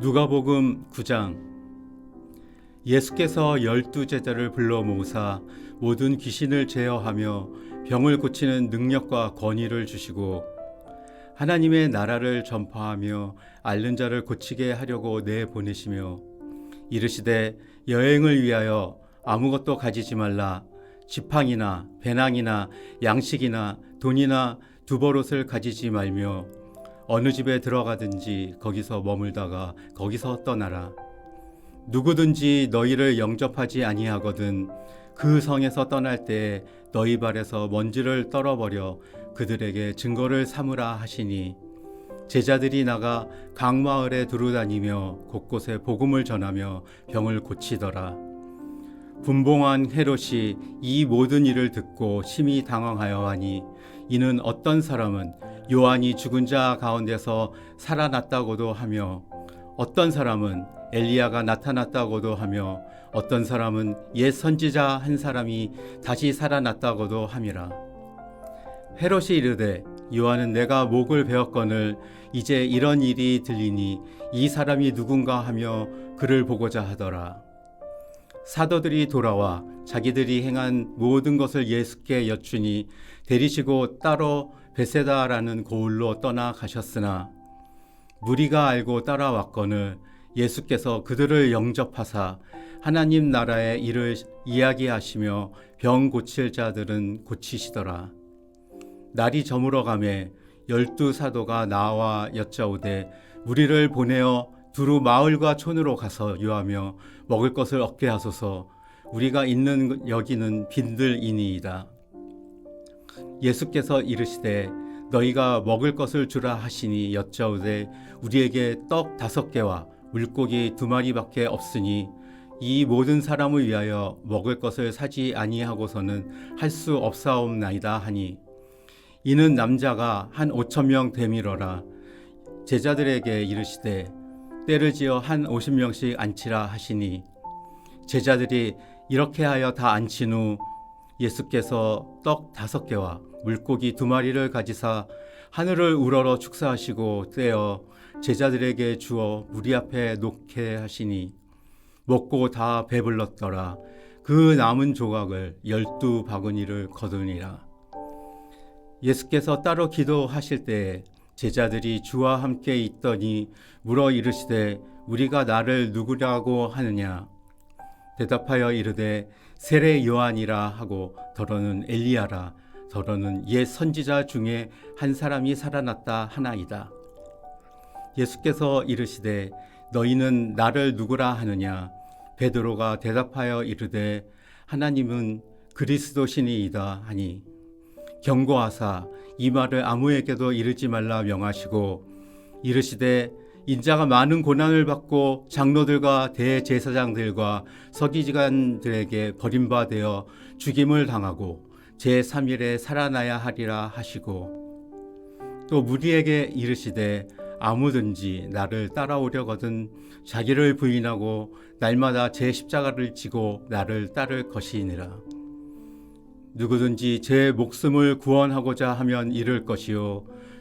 누가복음 9장. 예수께서 열두 제자를 불러 모으사 모든 귀신을 제어하며 병을 고치는 능력과 권위를 주시고 하나님의 나라를 전파하며 앓는 자를 고치게 하려고 내 보내시며 이르시되 여행을 위하여 아무것도 가지지 말라. 지팡이나 배낭이나 양식이나 돈이나 두버릇을 가지지 말며 어느 집에 들어가든지 거기서 머물다가 거기서 떠나라. 누구든지 너희를 영접하지 아니하거든 그 성에서 떠날 때 너희 발에서 먼지를 떨어버려 그들에게 증거를 삼으라 하시니 제자들이 나가 각 마을에 두루다니며 곳곳에 복음을 전하며 병을 고치더라. 분봉한 헤롯이 이 모든 일을 듣고 심히 당황하여 하니 이는 어떤 사람은 요한이 죽은 자 가운데서 살아났다고도 하며 어떤 사람은 엘리야가 나타났다고도 하며 어떤 사람은 옛 선지자 한 사람이 다시 살아났다고도 함이라. 헤롯이 이르되 요한은 내가 목을 베었거늘 이제 이런 일이 들리니 이 사람이 누군가 하며 그를 보고자 하더라. 사도들이 돌아와 자기들이 행한 모든 것을 예수께 여쭈니 데리시고 따로 베세다라는 고을로 떠나 가셨으나 무리가 알고 따라왔거늘 예수께서 그들을 영접하사 하나님 나라의 일을 이야기하시며 병 고칠 자들은 고치시더라. 날이 저물어 가매 열두 사도가 나와 여짜오되 무리를 보내어 두루 마을과 촌으로 가서 유하며 먹을 것을 얻게 하소서 우리가 있는 여기는 빈들이니이다. 예수께서 이르시되 너희가 먹을 것을 주라 하시니 여짜오되 우리에게 떡 다섯 개와 물고기 두 마리밖에 없으니 이 모든 사람을 위하여 먹을 것을 사지 아니하고서는 할 수 없사옵나이다 하니 이는 남자가 한 오천 명 되밀어라. 제자들에게 이르시되 때를 지어 한 오십 명씩 앉히라 하시니 제자들이 이렇게 하여 다 앉힌 후 예수께서 떡 다섯 개와 물고기 두 마리를 가지사 하늘을 우러러 축사하시고 떼어 제자들에게 주어 무리 앞에 놓게 하시니 먹고 다 배불렀더라. 그 남은 조각을 열두 바구니를 거두니라. 예수께서 따로 기도하실 때에 제자들이 주와 함께 있더니 물어 이르시되 우리가 나를 누구라고 하느냐? 대답하여 이르되 세례 요한이라 하고 더러는 엘리야라 더러는 옛 선지자 중에 한 사람이 살아났다 하나이다. 예수께서 이르시되 너희는 나를 누구라 하느냐? 베드로가 대답하여 이르되 하나님은 그리스도시니이다 하니 경고하사 이 말을 아무에게도 이르지 말라 명하시고 이르시되 인자가 많은 고난을 받고 장로들과 대제사장들과 서기지관들에게 버림받아 죽임을 당하고 제3일에 살아나야 하리라 하시고 또 무리에게 이르시되 아무든지 나를 따라오려거든 자기를 부인하고 날마다 제 십자가를 지고 나를 따를 것이니라. 누구든지 제 목숨을 구원하고자 하면 잃을 것이요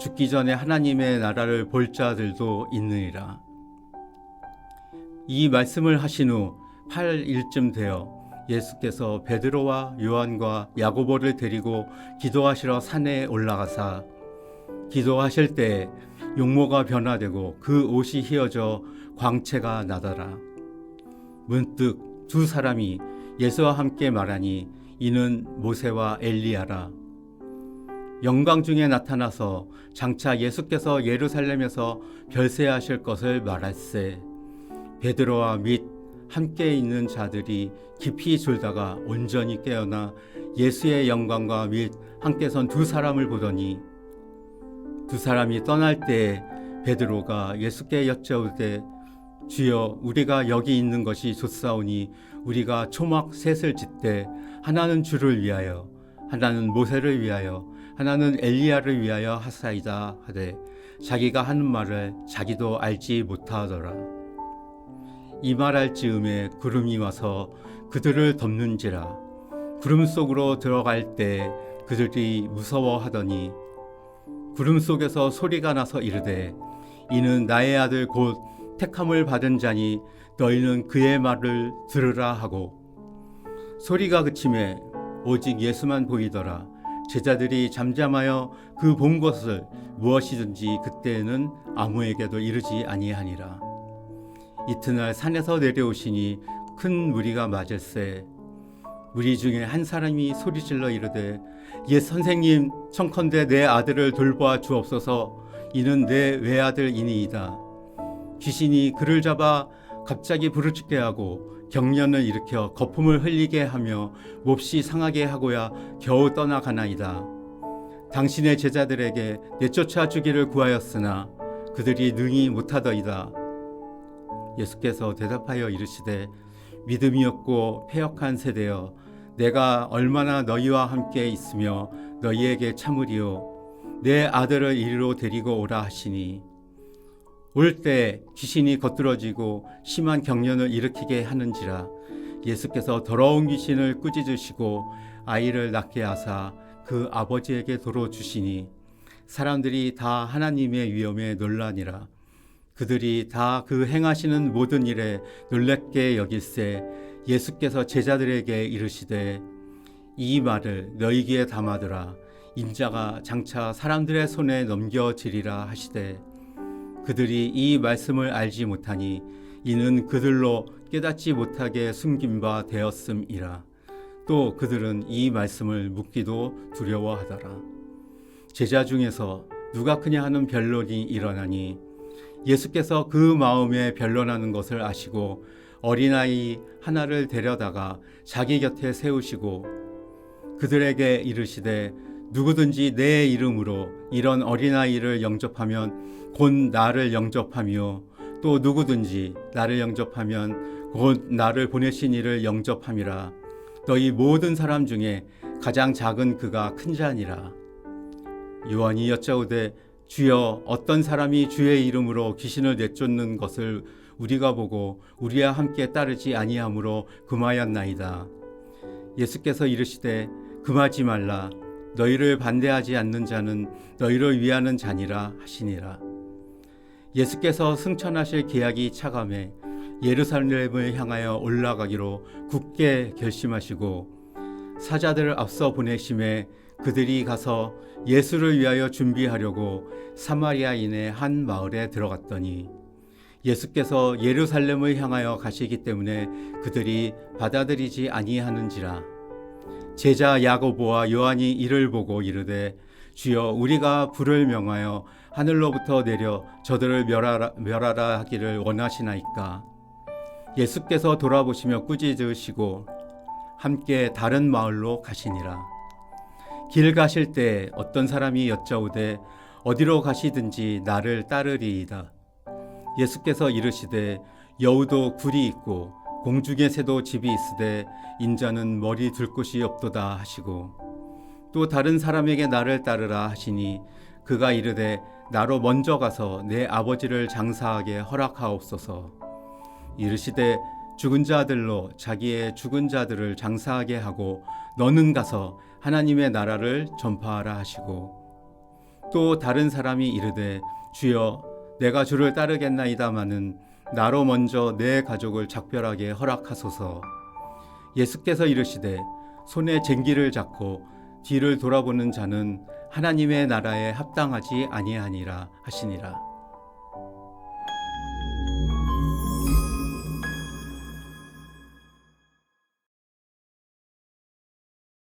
죽기 전에 하나님의 나라를 볼 자들도 있느니라. 이 말씀을 하신 후 8일쯤 되어 예수께서 베드로와 요한과 야고보를 데리고 기도하시러 산에 올라가사 기도하실 때 용모가 변화되고 그 옷이 휘어져 광채가 나더라. 문득 두 사람이 예수와 함께 말하니 이는 모세와 엘리야라. 영광 중에 나타나서 장차 예수께서 예루살렘에서 별세하실 것을 말할세. 베드로와 및 함께 있는 자들이 깊이 졸다가 온전히 깨어나 예수의 영광과 및 함께 선 두 사람을 보더니 두 사람이 떠날 때 베드로가 예수께 여쭤오되 주여 우리가 여기 있는 것이 좋사오니 우리가 초막 셋을 짓되 하나는 주를 위하여 하나는 모세를 위하여 하나는 엘리야를 위하여 하사이다 하되 자기가 하는 말을 자기도 알지 못하더라. 이 말할 즈음에 구름이 와서 그들을 덮는지라. 구름 속으로 들어갈 때 그들이 무서워하더니 구름 속에서 소리가 나서 이르되 이는 나의 아들 곧 택함을 받은 자니 너희는 그의 말을 들으라 하고 소리가 그침에 오직 예수만 보이더라 제자들이 잠잠하여 그 본 것을 무엇이든지 그때에는 아무에게도 이르지 아니하니라. 이튿날 산에서 내려오시니 큰 무리가 맞을세 무리 중에 한 사람이 소리질러 이르되 옛 선생님 청컨대 내 아들을 돌보아 주옵소서. 이는 내 외아들이니이다. 귀신이 그를 잡아 갑자기 부르짖게 하고 경련을 일으켜 거품을 흘리게 하며 몹시 상하게 하고야 겨우 떠나가나이다. 당신의 제자들에게 내쫓아 주기를 구하였으나 그들이 능히 못하더이다. 예수께서 대답하여 이르시되 믿음이 없고 패역한 세대여 내가 얼마나 너희와 함께 있으며 너희에게 참으리요 내 아들을 이리로 데리고 오라 하시니 올 때 귀신이 겉들어지고 심한 경련을 일으키게 하는지라 예수께서 더러운 귀신을 꾸짖으시고 아이를 낳게 하사 그 아버지에게 도로 주시니 사람들이 다 하나님의 위엄에 놀라니라. 그들이 다 그 행하시는 모든 일에 놀랍게 여길세 예수께서 제자들에게 이르시되 이 말을 너희 귀에 담아두라. 인자가 장차 사람들의 손에 넘겨지리라 하시되 그들이 이 말씀을 알지 못하니 이는 그들로 깨닫지 못하게 숨긴 바 되었음이라. 또 그들은 이 말씀을 묻기도 두려워하더라. 제자 중에서 누가 크냐 하는 변론이 일어나니 예수께서 그 마음에 변론하는 것을 아시고 어린아이 하나를 데려다가 자기 곁에 세우시고 그들에게 이르시되 누구든지 내 이름으로 이런 어린아이를 영접하면 곧 나를 영접하며 또 누구든지 나를 영접하면 곧 나를 보내신 이를 영접함이라. 너희 모든 사람 중에 가장 작은 그가 큰 자니라. 요한이 여짜오되 주여 어떤 사람이 주의 이름으로 귀신을 내쫓는 것을 우리가 보고 우리와 함께 따르지 아니하므로 금하였나이다. 예수께서 이르시되 금하지 말라 너희를 반대하지 않는 자는 너희를 위하는 자니라 하시니라. 예수께서 승천하실 계약이 차감해 예루살렘을 향하여 올라가기로 굳게 결심하시고 사자들을 앞서 보내심에 그들이 가서 예수를 위하여 준비하려고 사마리아인의 한 마을에 들어갔더니 예수께서 예루살렘을 향하여 가시기 때문에 그들이 받아들이지 아니하는지라 제자 야고보와 요한이 이를 보고 이르되 주여 우리가 불을 명하여 하늘로부터 내려 저들을 멸하라, 멸하라 하기를 원하시나이까? 예수께서 돌아보시며 꾸짖으시고 함께 다른 마을로 가시니라. 길 가실 때 어떤 사람이 여짜오되 어디로 가시든지 나를 따르리이다. 예수께서 이르시되 여우도 굴이 있고 공중의 새도 집이 있으되 인자는 머리 둘 곳이 없도다 하시고 또 다른 사람에게 나를 따르라 하시니 그가 이르되 나로 먼저 가서 내 아버지를 장사하게 허락하옵소서. 이르시되 죽은 자들로 자기의 죽은 자들을 장사하게 하고 너는 가서 하나님의 나라를 전파하라 하시고 또 다른 사람이 이르되 주여 내가 주를 따르겠나이다마는 나로 먼저 내 가족을 작별하게 허락하소서. 예수께서 이르시되 손에 쟁기를 잡고 뒤를 돌아보는 자는 하나님의 나라에 합당하지 아니하니라 하시니라.